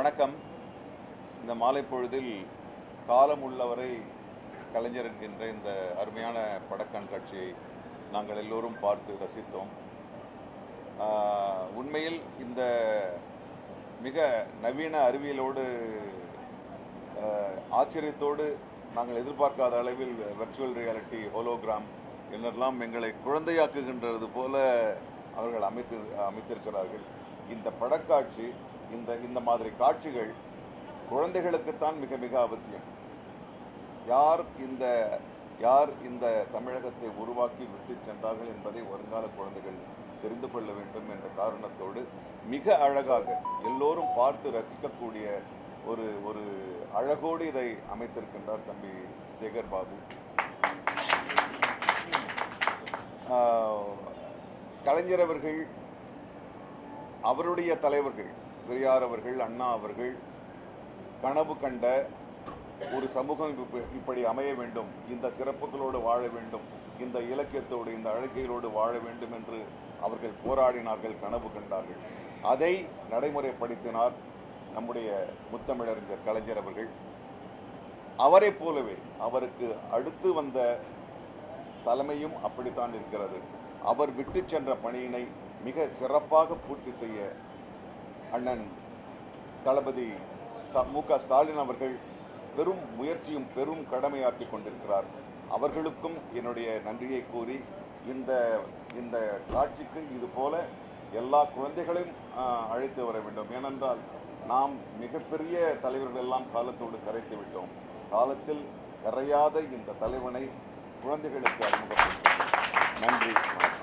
வணக்கம். இந்த மாலை பொழுதில் காலம் உள்ளவரை கலைஞர் என்கின்ற இந்த அருமையான படக்கண்காட்சியை நாங்கள் எல்லோரும் பார்த்து ரசித்தோம். உண்மையில் இந்த மிக நவீன அறிவியலோடு ஆச்சரியத்தோடு நாங்கள் எதிர்பார்க்காத அளவில் வெர்ச்சுவல் ரியாலிட்டி ஹோலோகிராம் என்னெல்லாம் எங்களை குழந்தையாக்குகின்றது போல அவர்கள் அமைத்து அமைத்திருக்கிறார்கள். இந்த படக்காட்சி இந்த இந்த மாதிரி காட்சிகள் குழந்தைகளுக்குத்தான் மிக மிக அவசியம். யார் இந்த யார் இந்த தமிழகத்தை உருவாக்கி விட்டு சென்றார்கள் என்பதை வருங்கால குழந்தைகள் தெரிந்து கொள்ள வேண்டும் என்ற காரணத்தோடு மிக அழகாக எல்லோரும் பார்த்து ரசிக்கக்கூடிய ஒரு ஒரு அழகோடு இதை அமைத்திருக்கின்றார் தம்பி சேகர் பாபு. ஆஹ், கலைஞர் அவர்கள் அவருடைய தலைவர்கள் பெரியார் அவர்கள் அண்ணா அவர்கள் கனவு கண்ட ஒரு சமூகம் இப்ப- இப்படி அமைய வேண்டும் இந்த சிறப்புகளோடு வாழ வேண்டும் இந்த இலக்கியத்தோடு இந்த அழகைகளோடு வாழ வேண்டும் என்று அவர்கள் போராடினார்கள் கனவு கண்டார்கள். அதை நடைமுறைப்படுத்தினார் நம்முடைய முத்தமிழறிஞர் கலைஞர் அவர்கள். அவரைப் போலவே அவருக்கு அடுத்து வந்த தலைமையும் அப்படித்தான் இருக்கிறது. அவர் விட்டு சென்ற பணியினை மிக சிறப்பாக பூர்த்தி செய்ய அண்ணன் தளபதி ஸ்டா- மு க ஸ்டாலின் அவர்கள் பெரும் முயற்சியும் பெரும் கடமையாற்றிக் கொண்டிருக்கிறார். அவர்களுக்கும் என்னுடைய நன்றியை கூறி இந்த இந்த காட்சிக்கு இது போல எல்லா குழந்தைகளையும் அழைத்து வர வேண்டும். ஏனென்றால் நாம் மிகப்பெரிய தலைவர்கள் எல்லாம் காலத்தோடு கரைத்து விட்டோம். காலத்தில் கரையாத இந்த தலைவனை குழந்தைகளுக்கு அறிமுகப்படுத்தும் நன்றி வணக்கம்